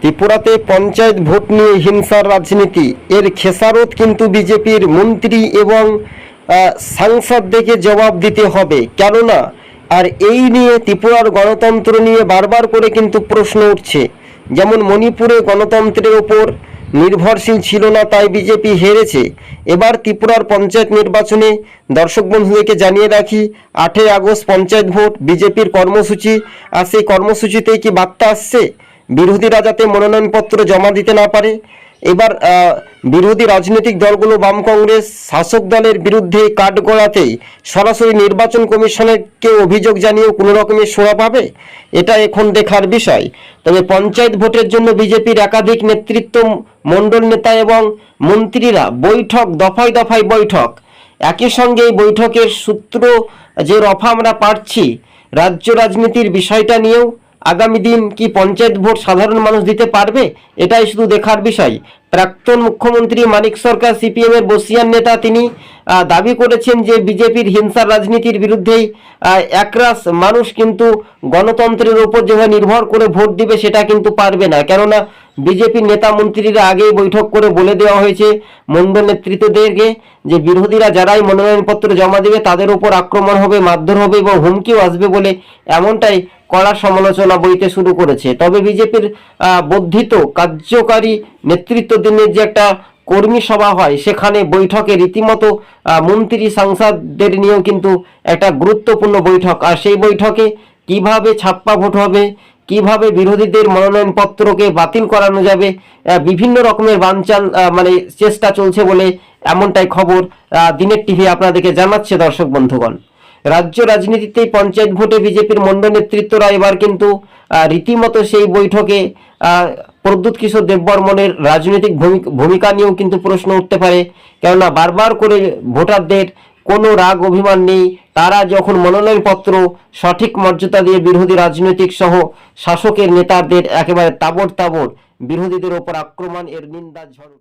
ত্রিপুরাতে পঞ্চায়েত ভোট নিয়ে হিংসার রাজনীতি। এর খেসারত কিন্তু বিজেপির মন্ত্রী এবং আহ, সাংসদদেরকে জবাব দিতে হবে। কেননা আর এই নিয়ে ত্রিপুরার গণতন্ত্র নিয়ে বারবার করে কিন্তু প্রশ্ন উঠছে। যেমন মণিপুরে গণতন্ত্রের ওপর নির্ভরশীল ছিল না তাই বিজেপি হেরেছে। এবার ত্রিপুরার পঞ্চায়েত নির্বাচনে দর্শক বন্ধুদেরকে জানিয়ে রাখি আটই আগস্ট পঞ্চায়েত ভোট বিজেপির কর্মসূচি। আর সেই কর্মসূচিতে কি বার্তা আসছে? বিরোধীরা যাতে মনোনয়নপত্র জমা দিতে না পারে। এবার বিরোধী রাজনৈতিক দলগুলো বাম কংগ্রেস শাসক দলের বিরুদ্ধে কাঠ কাঠগড়াতেই সরাসরি নির্বাচন কমিশনকে অভিযোগ জানিয়েও কোনো রকমের সোয়া পাবে? এটা এখন দেখার বিষয়। তবে পঞ্চায়েত ভোটের জন্য বিজেপির একাধিক নেতৃত্ব মণ্ডল নেতা এবং মন্ত্রীরা বৈঠক, দফায় দফায় বৈঠক। একই সঙ্গে বৈঠকের সূত্র যে রফা আমরা পাচ্ছি রাজ্য রাজনীতির বিষয়টা নিয়েও আগামী দিন কি পঞ্চায়েত ভোট সাধারণ মানুষ দিতে পারবে? এটাই শুধু দেখার বিষয়। প্রাক্তন মুখ্যমন্ত্রী মানিক সরকার সিপিএম এর বসিয়ান নেতা তিনি দাবি করেছেন যে বিজেপির হিংসার রাজনীতির বিরুদ্ধেই একরাশ মানুষ কিন্তু গণতন্ত্রের উপর যেভাবে নির্ভর করে ভোট দিবে সেটা কিন্তু পারবে না। কেননা বিজেপির নেতা মন্ত্রীরা আগেই বৈঠক করে বলে দেওয়া হয়েছে মন্ডল নেতৃত্বদেরকে যে বিরোধীরা যারাই মনোনয়নপত্র জমা দেবে তাদের উপর আক্রমণ হবে, মারধর হবে এবং হুমকিও আসবে বলে এমনটাই কড়া সমালোচনা বইতে শুরু করেছে। তবে বিজেপির বর্ধিত কার্যকারী নেতৃত্ব দিনের যে একটা কর্মী সভা হয়, সেখানে বৈঠকে রীতিমতো মন্ত্রী সাংসদদের নিয়েও কিন্তু একটা গুরুত্বপূর্ণ বৈঠক। আর সেই বৈঠকে কীভাবে ছাপ্পা ভোট হবে কীভাবে বিরোধীদের মনোনয়নপত্রকে বাতিল করানো যাবে বিভিন্ন রকমের বানচাল মানে চেষ্টা চলছে বলে এমনটাই খবর দিনের টিভি আপনাদেরকে জানাচ্ছে দর্শক বন্ধুগণ। রাজ্য রাজনীতিতে পঞ্চায়েত ভোটে বিজেপির মণ্ডল নেতৃত্বরা এবার কিন্তু রীতিমতো সেই বৈঠকে প্রদ্যুৎ কিশোর দেববর্মনের রাজনৈতিক ভূমি- ভূমিকা নিয়েও কিন্তু প্রশ্ন উঠতে পারে। কেননা বারবার করে ভোটারদের কোনো রাগ, অভিমান নেই। তারা যখন মনোনয়নপত্র সঠিক মর্যাদা দিয়ে বিরোধী রাজনৈতিক সহ শাসকের নেতাদের একেবারে তাবড় তাবড় বিরোধীদের ওপর আক্রমণ, এর নিন্দা, ঝড়